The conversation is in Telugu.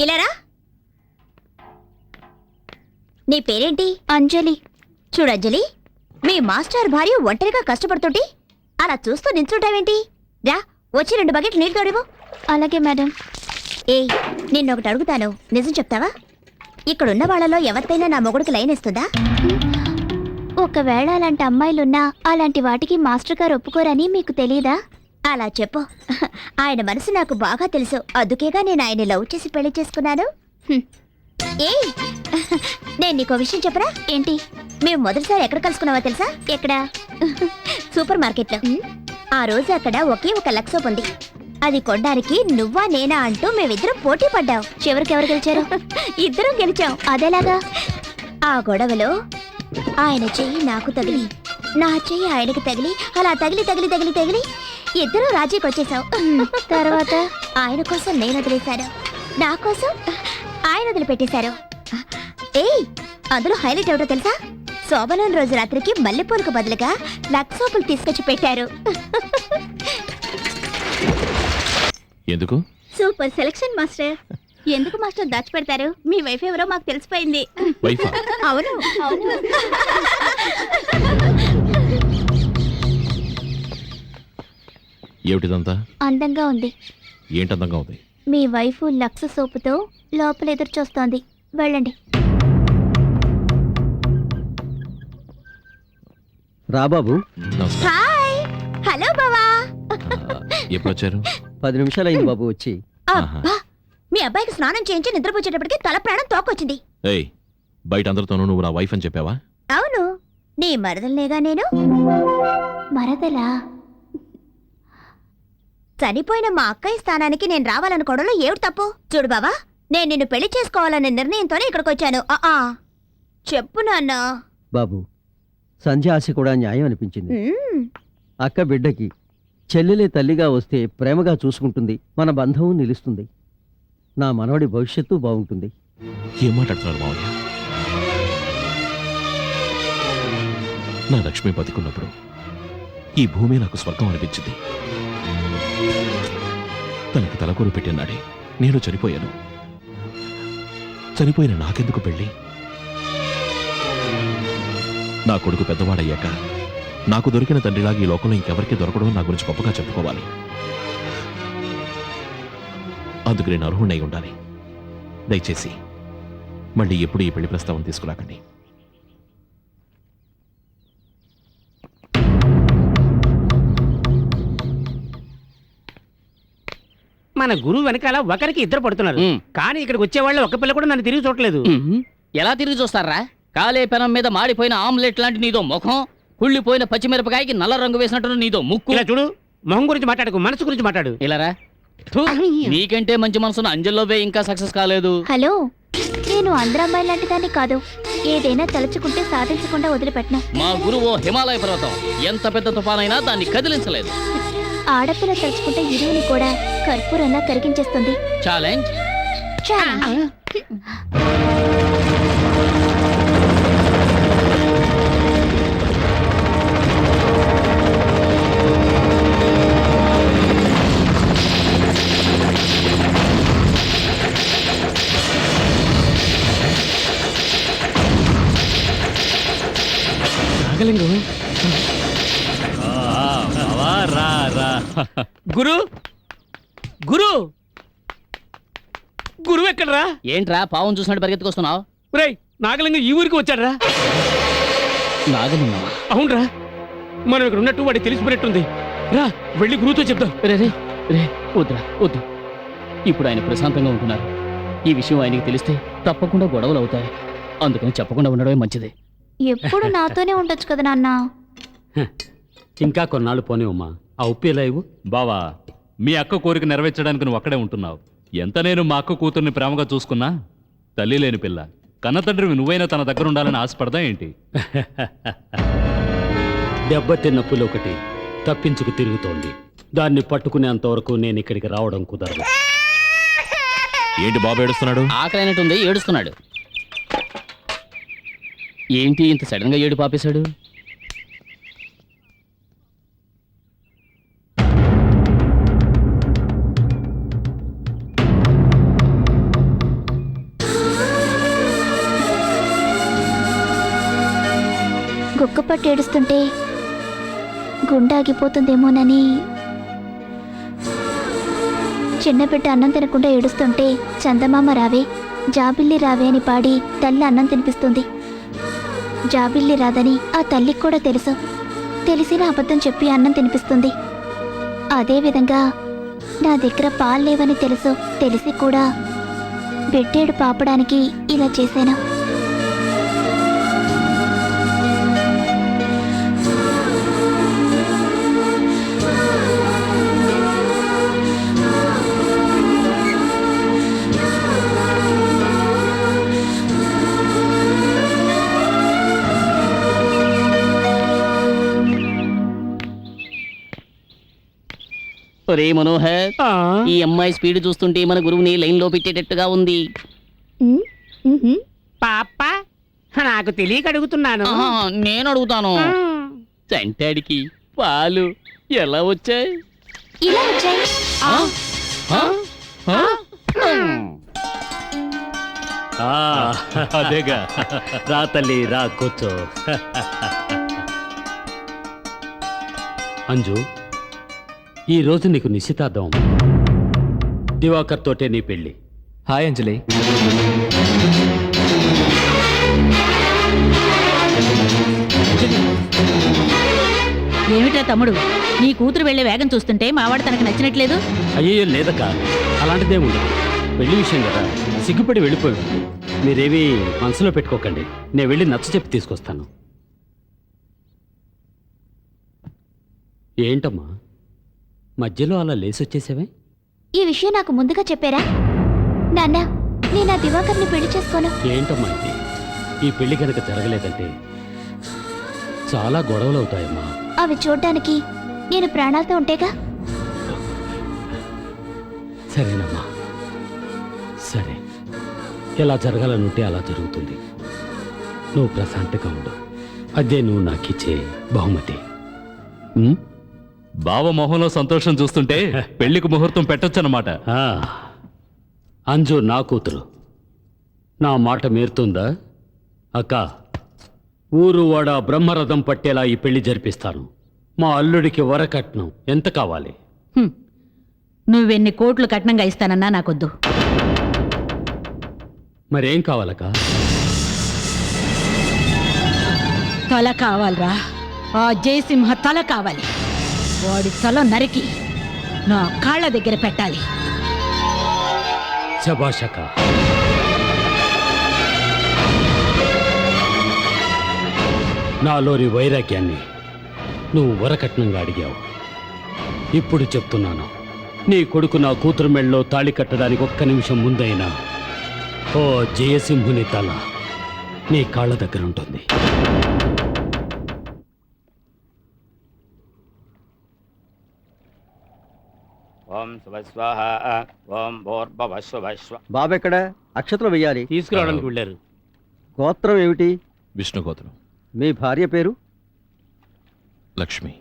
ఇలారా? నీ పేరేంటి? అంజలి. చూడు అంజలి మీ మాస్టర్ భార్య ఒంటరిగా కష్టపడుతుంటే అలా చూస్తూ నించుంటావేంటి రా వచ్చి రెండు బకెట్లు నీళ్ళు తోడివు అలాగే మేడం. ఏయ్ నిన్నొకటి అడుగుతాను. నిజం చెప్తావా? ఇక్కడున్న వాళ్ళలో ఎవరితైనా నా మొగుడికి లైన్ ఇస్తుందా? ఒకవేళ అలాంటి అమ్మాయిలున్నా అలాంటి వాటికి మాస్టర్ గారు ఒప్పుకోరని మీకు తెలియదా అలా చెప్పు. ఆయన మనసు నాకు బాగా తెలుసు. అందుకేగా నేను ఆయన లవ్ చేసి పెళ్ళి చేసుకున్నాను. హ్మ్. ఏయ్! నేను నీకో విషయం చెప్పరా? ఏంటి? మేము మొదటిసారి ఎక్కడ కలుసుకున్నావో తెలుసా? ఎక్కడ? సూపర్ మార్కెట్లో. ఆ రోజు అక్కడ ఒకే ఒక లక్సోప్ ఉంది. అది కొనడానికి నువ్వా నేనా అంటూ మేమిద్దరం పోటీ పడ్డాం. చివరికి ఎవరు గెలిచారు? ఇద్దరం గెలిచాం. అదేలాగా? ఆ గొడవలో ఆయన చెయ్యి నాకు తగిలి నా చెయ్యి ఆయనకి తగిలి అలా తగిలి తగిలి తగిలి తగిలి ఇద్దరు రాజీకి వచ్చేసాం తర్వాత? ఆయన కోసం నేను వదిలేశాను. నా కోసం ఆయన వదిలిపెట్టేశారు. ఏయ్ అందులో హైలైట్ ఎవరో తెలుసా? శోభనం రోజు రాత్రికి మల్లెపూలకు బదులుగా లక్సోపులు తీసుకొచ్చి పెట్టారు. ఎందుకు? Super selection master. ఎందుకు మాస్టర్ దాచిపెడతారు? మీ వైఫ్ ఎవరో మాకు తెలిసిపోయింది. వైఫా? అవును. అవును. ఏమిటిదంతా? అందంగా ఉంది. ఏంటందంగా ఉంది? మీ వైఫ్ లక్స్ సోపుతో లోపల ఎదురు చూస్తోంది. వెళ్ళండి. రాబాబు నమస్కారం హాయ్. హలో బావా. ఎప్పుడు వచ్చారు పది నిమిషాలు అయింది బాబు వచ్చి. అబ్బా మీ అబ్బాయికి స్నానం చేయించి నిద్రపోచేటప్పటికి తల ప్రాణం తోకొచ్చింది. ఏయ్ బయట అందరితోనూ నువ్వు నా వైఫ్ అని చెప్పావా? అవును. నీ మరదలనేగా నేను? మరదలా? చనిపోయిన మా అక్కయ్య స్థానానికి నేను రావాలనుకోవడంలో ఏమిటి తప్పు? చూడు బావా నేను నిన్ను పెళ్ళి చేసుకోవాలనే నిర్ణయంతోనే ఇక్కడికి వచ్చాను ఆ, ఆ. చెప్పు నాన్న. బాబు సంధ్య ఆశ కూడా న్యాయం అనిపించింది. మ్మ్. అక్క బిడ్డకి చెల్లెలే తల్లిగా వస్తే ప్రేమగా చూసుకుంటుంది మన బంధం నిలుస్తుంది. నా మనవడి భవిష్యత్తు బాగుంటుంది. ఏం మాట్లాడుతున్నారు మావయ్య? నా లక్ష్మి బతికున్నప్పుడు ఈ భూమి నాకు స్వర్గం అనిపించింది. తనకు తలకూరు పెట్టినాడే నేను చనిపోయాను. చనిపోయిన నాకెందుకు పెళ్ళి? నా కొడుకు పెద్దవాడయ్యాక నాకు దొరికిన తండ్రిలాగా ఈ లోకంలో ఇంకెవరికి దొరకడం నా గురించి గొప్పగా చెప్పుకోవాలి. అందుకు నేను అర్హుణ్ణై ఉండాలి. దయచేసి మళ్ళీ ఎప్పుడు ఈ పెళ్ళి ప్రస్తావం తీసుకురాకండి. మన గురువు వెనకాల ఒకరికి ఇద్దరు పడుతున్నారు. కానీ ఇక్కడికి వచ్చే వాళ్ళు ఒక పిల్ల కూడా నన్ను తిరిగి చూడలేదు. ఎలా తిరిగి చూస్తారా? కాలే పెనం మీద మాడిపోయిన ఆమ్లెట్ లాంటి నీదో ముఖం కుళ్ళిపోయిన పచ్చిమిరపకాయకి నల్ల రంగు వేసినట్టు నీదో ముక్కు. ఇలా చూడు మొహం గురించి మాట్లాడకు మనసు గురించి మాట్లాడు. ఇలారా థు, నీకంటే మంచి మనసున్న అంజల్లోవే ఇంకా సక్సెస్ కాలేదు. హలో నేను అందరు అమ్మాయి లాంటి దాన్ని కాదు. ఏదైనా తలుచుకుంటే సాధించకుండా వదిలిపెట్టను. మా గురువు హిమాలయ పర్వతం. ఎంత పెద్ద తుఫానైనా దాన్ని కదిలించలేదు. ఆడపిల్ల తలుచుకుంటే ఇరువుని కూడా కర్పూరంలా కరిగించేస్తుంది. ఛాలెంజ్ చాలా. నాగలింగం గురు? గురు? గురువు ఎక్కడరా? ఏంట్రా పావం చూసినట్టు పరిగెత్తుకొస్తున్నావు? రేయ్ నాగలింగం ఈ ఊరికి వచ్చాడరా? నాగలింగమా? అవునరా. మనం ఇక్కడ ఉన్నట్టు వాడికి తెలిసిపోయినట్టుంది. రా వెళ్ళి గురువుతో చెప్దాం. రే రే రే వద్దురా వద్దు. ఇప్పుడు ఆయన ప్రశాంతంగా ఉంటున్నారు. ఈ విషయం ఆయనకి తెలిస్తే తప్పకుండా గొడవలు అవుతాయి. అందుకని చెప్పకుండా ఉండడమే మంచిది. ఎప్పుడు నాతోనే ఉండొచ్చు కదా నాన్న? ఇంకా కొన్నాళ్ళు పోనివమ్మా ఆ ఉప్పి లైవ్ బావా మీ అక్క కోరిక నెరవేర్చడానికి నువ్వు అక్కడే ఉంటున్నావు. ఎంత నేను మా అక్క కూతుర్ని ప్రేమగా చూసుకున్నా? తల్లి లేని పిల్ల. కన్న తండ్రివి నువ్వైనా తన దగ్గర ఉండాలని ఆశపడదా ఏంటి? దెబ్బతిన్న పులి ఒకటి తప్పించుకు తిరుగుతోంది. దాన్ని పట్టుకునేంత వరకు నేను ఇక్కడికి రావడం కుదరదు. ఏంటి బాబు ఏడుస్తున్నాడు? ఆకలి అయినట్టుంది ఏడుస్తున్నాడు. ఏంటి ఇంత సడన్గా ఏడు పాపేశాడు సిగ్గుపట్టి ఏడుస్తుంటే గుండాగిపోతుందేమోనని చిన్న బిడ్డ అన్నం తినకుండా ఏడుస్తుంటే చందమామ రావే జాబిల్లి రావే అని పాడి తల్లి అన్నం తినిపిస్తుంది. జాబిల్లి రాదని ఆ తల్లికి కూడా తెలుసు. తెలిసిన అబద్ధం చెప్పి అన్నం తినిపిస్తుంది. అదేవిధంగా నా దగ్గర పాలు లేవని తెలుసు. తెలిసి కూడా బిడ్డేడు పాపడానికి ఇలా చేశాను. ఒరే మనోహర్ ఈ అమ్మాయి స్పీడ్ చూస్తుంటే మన గురువుని లైన్లో పెట్టేటట్టుగా ఉంది. పాప నాకు తెలియక అడుగుతున్నాను. నేను అడుగుతాను. చంటాడికి పాలు ఎలా వచ్చాయి? ఇలా వచ్చాయి. ఆ, అదేగా. రా తల్లి రా కూర్చో. అంజు ఈ రోజు నీకు నిశ్చితార్థం. దివాకర్ తోటే నీ పెళ్ళి హాయ్ అంజలి. ఏమిటా తమ్ముడు? నీ కూతురు వెళ్ళే వేగం చూస్తుంటే మావాడు తనకు నచ్చినట్లేదు? అయ్యో లేదక్క. అలాంటిదే ఉండదు. పెళ్ళి విషయం కదా. సిగ్గుపడి వెళ్ళిపోయి. మీరేమీ మనసులో పెట్టుకోకండి. నేను వెళ్ళి నచ్చ చెప్పి తీసుకొస్తాను. ఏంటమ్మా? మధ్యలో అలా లేసొచ్చేసావే? ఈ విషయం నాకు ముందుగా చెప్పారా? నాన్న నేను ఆ దివాకర్ని పెళ్ళి చేసుకోను. ఏంటమ్మా ఇది? ఈ పెళ్ళి కనుక జరగలేదంటే చాలా గొడవలు అవుతాయమ్మా అవి చూడ్డానికి నేను ప్రాణాలతో ఉంటేగా? సరేనమ్మా. సరే. ఎలా జరగాలనుంటే అలా జరుగుతుంది. నువ్వు ప్రశాంతంగా ఉండు. అదే నువ్వు నాకిచ్చే బహుమతి. ఉం? బావ మొహంలో సంతోషం చూస్తుంటే పెళ్ళికి ముహూర్తం పెట్టొచ్చన్నమాట. అంజు నా కూతురు. నా మాట మేరుతుందా? అక్క ఊరు వాడ బ్రహ్మరథం పట్టేలా ఈ పెళ్ళి జరిపిస్తాను మా అల్లుడికి వరకట్నం ఎంత కావాలి. నువ్వెన్ని కోట్లు కట్నంగా ఇస్తానన్నా నాకొద్దు. మరేం కావాలక్క? తల కావాలరా. ఆ జయసింహ తల కావాలి. వాడి తల నరికి నా కాళ్ళ దగ్గర పెట్టాలి. శబాషక నాలోని వైరాగ్యాన్ని నువ్వు వరకట్నంగా అడిగావు. ఇప్పుడు చెప్తున్నాను. నీ కొడుకు నా కూతురు మెళ్ళలో తాళి కట్టడానికి ఒక్క నిమిషం ముందైనా ఓ జయసింహుని తల నీ కాళ్ళ దగ్గర ఓం శుభస్వాహ ఓం బాబెక్కడ? అక్షతలు వెయ్యాలి. తీసుకురావడానికి వెళ్ళారు. గోత్రం ఏమిటి? విష్ణుగోత్రం మీ భార్య పేరు? లక్ష్మి.